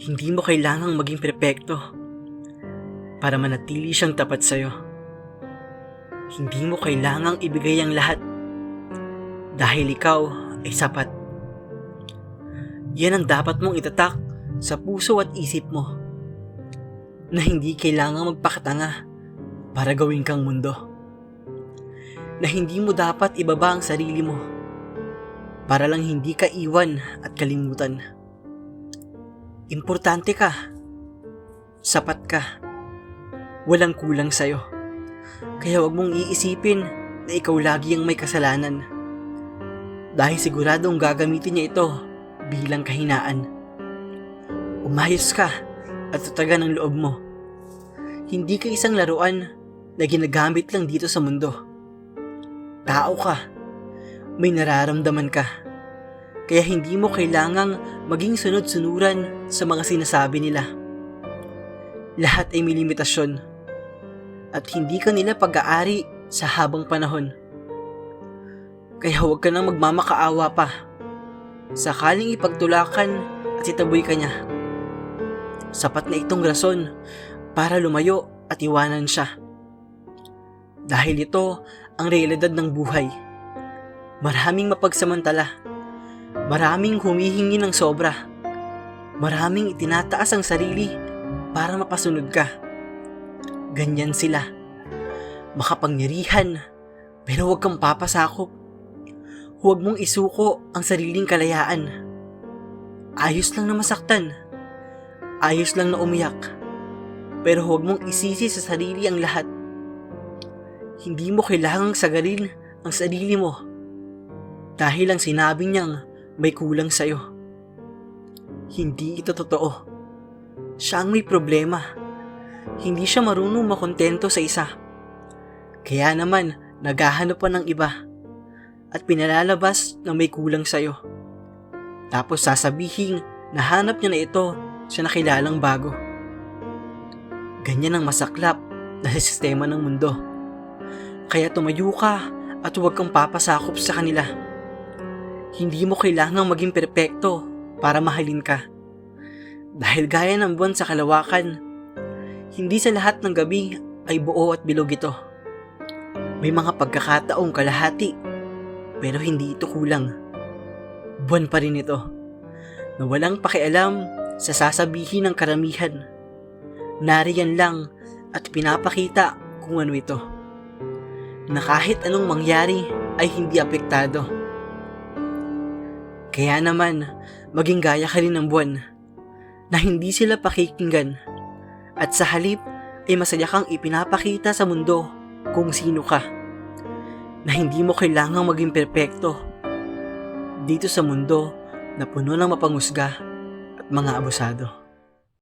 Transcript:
Hindi mo kailangang maging perpekto para manatili siyang tapat sa'yo. Hindi mo kailangang ibigay ang lahat dahil ikaw ay sapat. Yan ang dapat mong itatak sa puso at isip mo na hindi kailangang magpakatanga para gawin kang mundo. Na hindi mo dapat ibaba ang sarili mo para lang hindi ka iwan at kalimutan. Importante ka. Sapat ka. Walang kulang sa'yo. Kaya wag mong iisipin na ikaw lagi ang may kasalanan. Dahil siguradong gagamitin niya ito bilang kahinaan. Umayos ka at tatagan ang loob mo. Hindi ka isang laruan na ginagamit lang dito sa mundo. Tao ka. May nararamdaman ka. Kaya hindi mo kailangang maging sunod-sunuran sa mga sinasabi nila. Lahat ay may limitasyon. At hindi ka nila pag-aari sa habang panahon. Kaya huwag ka nang magmamakaawa pa. Sakaling ipagtulakan at itaboy ka niya. Sapat na itong rason para lumayo at iwanan siya. Dahil ito ang realidad ng buhay. Maraming mapagsamantala. Maraming humihingi ng sobra. Maraming itinataas ang sarili para mapasunod ka. Ganyan sila. Makapangyarihan, pero huwag kang papasakop. Huwag mong isuko ang sariling kalayaan. Ayos lang na masaktan. Ayos lang na umiyak. Pero huwag mong isisi sa sarili ang lahat. Hindi mo kailangang sagalin ang sarili mo. Dahil ang sinabi niyang may kulang sa'yo. Hindi ito totoo. Siya ang may problema. Hindi siya marunong makontento sa isa. Kaya naman, naghahanap pa ng iba. At pinalalabas na may kulang sa'yo. Tapos sasabihin na hanap niya na ito sa nakilalang bago. Ganyan ang masaklap na sistema ng mundo. Kaya tumayo ka at huwag kang papasakop sa kanila. Hindi mo kailangang maging perpekto para mahalin ka. Dahil gaya ng buwan sa kalawakan, hindi sa lahat ng gabi ay buo at bilog ito. May mga pagkakataong kalahati, pero hindi ito kulang. Buwan pa rin ito, na walang pakialam sa sasabihin ng karamihan. Nariyan lang at pinapakita kung ano ito. Na kahit anong mangyari ay hindi apektado. Kaya naman, maging gaya ka rin ng buwan na hindi sila pakikinggan at sa halip ay masaya kang ipinapakita sa mundo kung sino ka na hindi mo kailangang maging perpekto dito sa mundo na puno ng mapangusga at mga abusado.